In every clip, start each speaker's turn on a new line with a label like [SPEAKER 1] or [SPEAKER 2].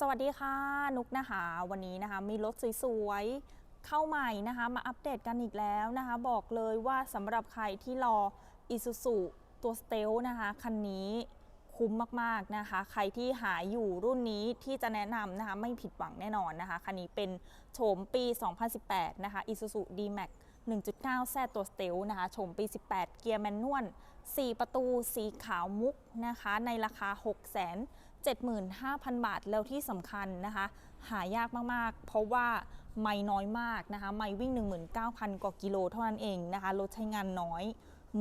[SPEAKER 1] สวัสดีค่ะ นุกนะคะ วันนี้นะคะมีรถสวยๆ เข้าใหม่นะคะ มาอัปเดตกันอีกแล้วนะคะ บอกเลยว่าสำหรับใครที่รอ Isuzu ตัวสเตลนะคะคันนี้คุ้มมากๆนะคะ ใครที่หาอยู่รุ่นนี้ที่จะแนะนำนะคะไม่ผิดหวังแน่นอนนะคะ คันนี้เป็นโฉมปี 2018 นะคะ Isuzu D-Max 1.9แซตัวสเตลนะคะโฉมปี 18 เกียร์แมนนวล 4 ประตู สีขาวมุกนะคะ ในราคา6 0 0 0 75,000 บาทแล้วที่สำคัญนะคะ หายากมากๆ เพราะว่าไม่น้อยมากนะคะ ไม่วิ่ง 19,000 กว่ากิโลเท่านั้นเองนะคะรถใช้งานน้อย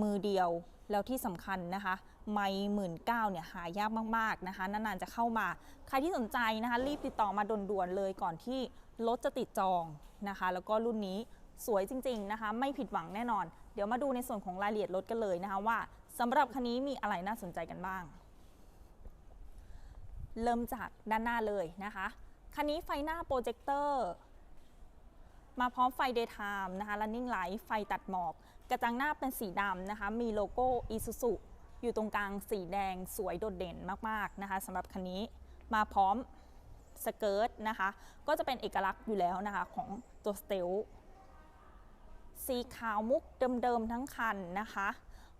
[SPEAKER 1] มือเดียวแล้วที่สำคัญนะคะ ไม่หมื่นเก้าเนี่ยหายากมากๆนะคะนานๆจะเข้ามา ใครที่สนใจนะคะ รีบติดต่อมาด่วนๆเลยก่อนที่รถจะติดจองนะคะ แล้วก็รุ่นนี้สวยจริง ๆนะคะ ไม่ผิดหวังแน่นอน เดี๋ยวมาดูในส่วนของรายละเอียดรถกันเลยนะคะว่าสำหรับคันนี้มีอะไรน่าสนใจกันบ้าง เริ่มจากด้านหน้าเลยนะคะคันนี้ไฟหน้าโปรเจคเตอร์มาพร้อมไฟ daytime นะคะ running light ไฟตัดหมอก กระจังหน้าเป็นสีดำนะคะ มีโลโก้ Isuzu อยู่ตรงกลางสีแดงสวยโดดเด่นมากๆนะคะสำหรับคันนี้มาพร้อมสเกิร์ตนะคะ ก็จะเป็นเอกลักษณ์อยู่แล้วนะคะของตัวสเตลสีขาวมุกเดิมๆทั้งคันนะคะ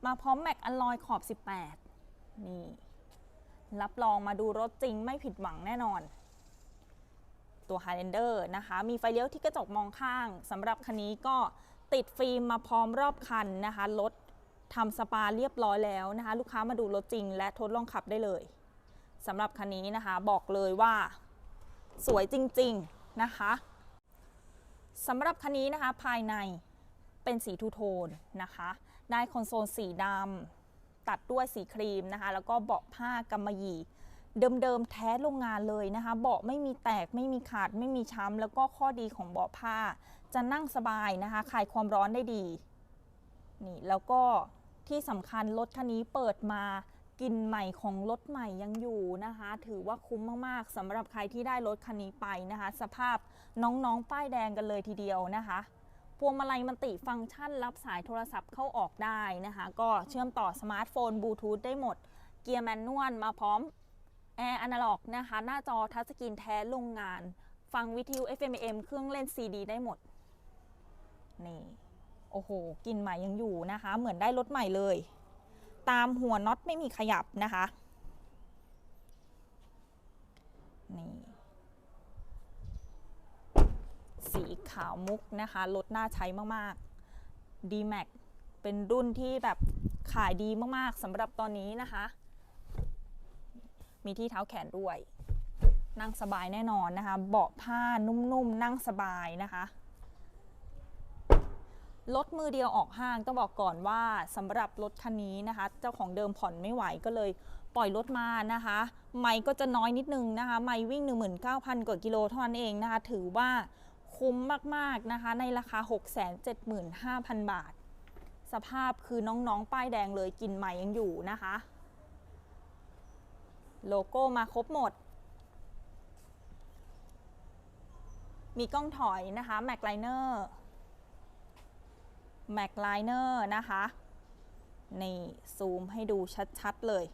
[SPEAKER 1] มาพร้อมแม็กอลลอยขอบ 18 นี่ รับรองมาดูรถจริงไม่ผิดหวังแน่นอน ตัว Highlander นะคะ มีไฟเลี้ยวที่กระจกมองข้างสำหรับคันนี้ก็ติดฟิล์มมาพร้อมรอบคันนะคะรถทำสปาเรียบร้อยแล้วนะคะ ลูกค้ามาดูรถจริง และทดลองขับได้เลยสำหรับคันนี้นะคะบอกเลยว่า สวยจริงๆนะคะสำหรับคันนี้นะคะภายในเป็นสีทูโทนนะคะ ได้คอนโซลสีดำ ตัดด้วยสีครีมนะคะ แล้วก็เบาะผ้ากำมะหยี่ เดิมๆแท้โรงงานเลยนะคะ เบาะไม่มีแตกไม่มีขาดไม่มีช้ำแล้วก็ข้อดีของเบาะผ้า จะนั่งสบายนะคะคลายความร้อนได้ดีนี่แล้วก็ที่สำคัญรถคันนี้เปิดมากลิ่นใหม่ของรถใหม่ยังอยู่นะคะ ถือว่าคุ้มมากๆสำหรับใครที่ได้รถคันนี้ไปนะคะ สภาพน้องๆป้ายแดงกันเลยทีเดียวนะคะ พวงมาลัยมันติฟังก์ชัน รับสายโทรศัพท์เข้าออกได้นะคะ ก็เชื่อมต่อสมาร์ทโฟนบลูทูธได้หมด เกียร์แมนนวลมาพร้อมแอร์อนาล็อกนะคะ หน้าจอทัชสกรีนแท้โรงงาน ฟังวิทยุ FM AM เครื่องเล่น CD ได้หมด นี่ โอ้โหกลินใหม่ยังอยู่นะคะ เหมือนได้รถใหม่เลย ตามหัวน็อตไม่มีขยับนะคะ นี่ สีขาวมุกนะคะรถน่าใช้มากๆ D-Max เป็นรุ่นที่แบบขายดีมากๆสำหรับตอนนี้นะคะ มีที่เท้าแขนด้วย นั่งสบายแน่นอนนะคะ เบาะผ้านุ่มๆ นั่งสบายนะคะรถมือเดียวออกห้างต้องบอกก่อนว่าสำหรับรถคันนี้นะคะ เจ้าของเดิมผ่อนไม่ไหวก็เลยปล่อยรถมานะคะ ไม่ก็จะน้อยนิดนึงนะคะ ไม่วิ่ง 19,000 กว่ากิโลเท่านั้นเองนะคะ ถือว่า คุ้มมากๆนะคะ ในราคา 675,000 บาท สภาพคือน้องๆ ป้ายแดงเลยกินใหม่ยังอยู่นะคะ โลโก้มาครบหมด มีกล้องถอยนะคะแม็กไลเนอร์แม็กไลเนอร์นะคะนี่ซูมให้ดูชัดๆเลย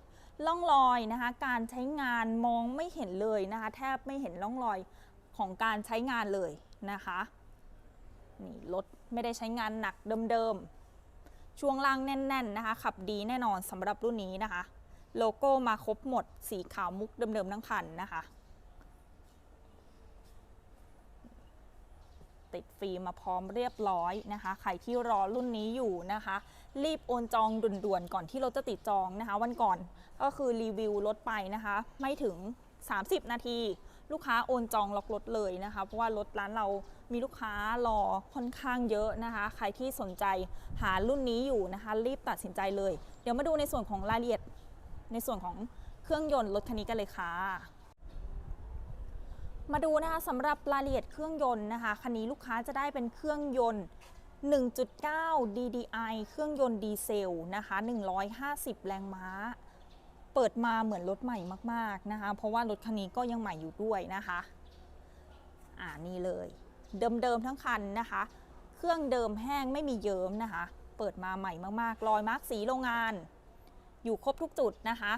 [SPEAKER 1] ล่องรอยนะคะ การใช้งานมองไม่เห็นเลยนะคะ แทบไม่เห็นร่องรอยของการใช้งานเลย นะคะนี่รถไม่ได้ใช้งานหนักเดิมๆ ช่วงล่างแน่น ๆนะคะ ขับดีแน่นอนสำหรับรุ่นนี้นะคะ โลโก้มาครบหมด สีขาวมุกเดิมๆทั้งคันนะคะ ติดฟิล์มมาพร้อมเรียบร้อยนะคะ ใครที่รอรุ่นนี้อยู่นะคะ รีบโอนจองด่วนๆ ก่อนที่รถจะติดจองนะคะ วันก่อนก็คือรีวิวรถไปนะคะ ไม่ถึง 30 นาที ลูกค้าโอนจองล็อกรถเลยนะคะ เพราะว่ารถร้านเรามีลูกค้ารอค่อนข้างเยอะนะคะ ใครที่สนใจหารุ่นนี้อยู่นะคะ รีบตัดสินใจเลย เดี๋ยวมาดูในส่วนของรายละเอียดในส่วนของเครื่องยนต์รถคันนี้กันเลยค่ะมาดูนะคะสำหรับรายละเอียดเครื่องยนต์นะคะคันนี้ลูกค้าจะได้เป็นเครื่องยนต์ 1.9 DDI เครื่องยนต์ดีเซลนะคะ 150 แรงม้า เปิดมาเหมือนรถใหม่มากๆนะคะ เพราะว่ารถคันนี้ก็ยังใหม่อยู่ด้วยนะคะ อ่านี่เลย เดิมๆทั้งคันนะคะ เครื่องเดิมแห้งไม่มีเยิ้มนะคะ เปิดมาใหม่มากๆ รอยมาร์กสีโรงงาน อยู่ครบทุกจุดนะคะ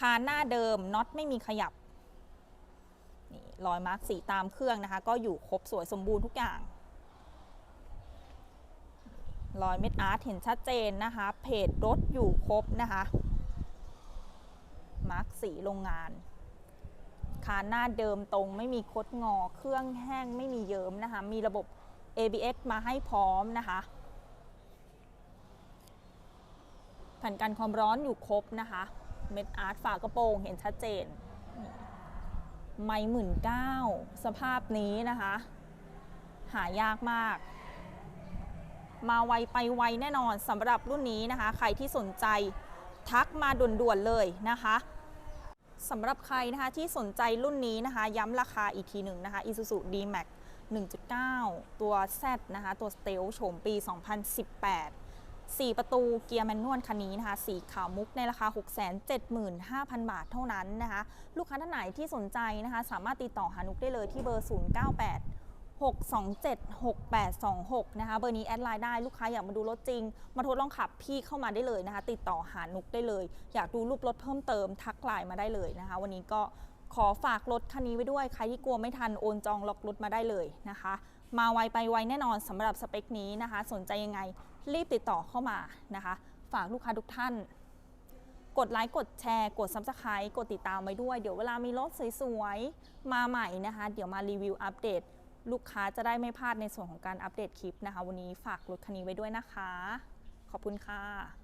[SPEAKER 1] คานหน้าเดิมน็อตไม่มีขยับรอยมาร์กสีตามเครื่องนะคะ ก็อยู่ครบสวยสมบูรณ์ทุกอย่าง รอยเม็ดอาร์ตเห็นชัดเจนนะคะ เพจรถอยู่ครบนะคะ มาร์กสีโรงงานคานหน้าเดิมตรงไม่มีคดงอ เครื่องแห้งไม่มีเยิ้มนะคะ มีระบบ ABS มาให้พร้อมนะคะ แผ่นกันความร้อนอยู่ครบนะคะ เม็ดอาร์ตฝากระโปรงเห็นชัดเจน ไม่หมื่นเก้าสภาพนี้นะคะ หายากมาก มาไวไปไวแน่นอนสำหรับรุ่นนี้นะคะ ใครที่สนใจทักมาด่วนๆเลยนะคะสำหรับใครนะคะที่สนใจรุ่นนี้นะคะ ย้ำราคาอีกทีหนึ่งนะคะ Isuzu D-Max 1.9 ตัว Z นะคะ ตัว Stealth โฉมปี 2018 4 ประตูเกียร์แมนนวลคันนี้นะคะ สีขาวมุกในราคา 675,000 บาทเท่านั้นนะคะ ลูกค้าท่านไหนที่สนใจนะคะ สามารถติดต่อหานุกได้เลยที่เบอร์ 098 627 6826 นะคะ เบอร์นี้แอดไลน์ได้ลูกค้าอยากมาดูรถจริง มาทดลองขับพี่เข้ามาได้เลยนะคะ ติดต่อหานุกได้เลย อยากดูรูปรถเพิ่มเติมทักไลน์มาได้เลยนะคะ วันนี้ก็ขอฝากรถคันนี้ไว้ด้วย ใครที่กลัวไม่ทันโอนจองล็อกรถมาได้เลยนะคะ มาไวไปไวแน่นอนสำหรับสเปคนี้นะคะ สนใจยังไงรีบติดต่อเข้ามานะคะ ฝากลูกค้าทุกท่าน กดไลค์กดแชร์ กด Subscribe กดติดตามไว้ด้วย เดี๋ยวเวลามีรถสวยๆ มาใหม่นะคะ เดี๋ยวมารีวิวอัปเดต ลูกค้าจะได้ไม่พลาดในส่วนของการอัปเดตคลิปนะคะ วันนี้ฝากรถคันนี้ไว้ด้วยนะคะ ขอบคุณค่ะ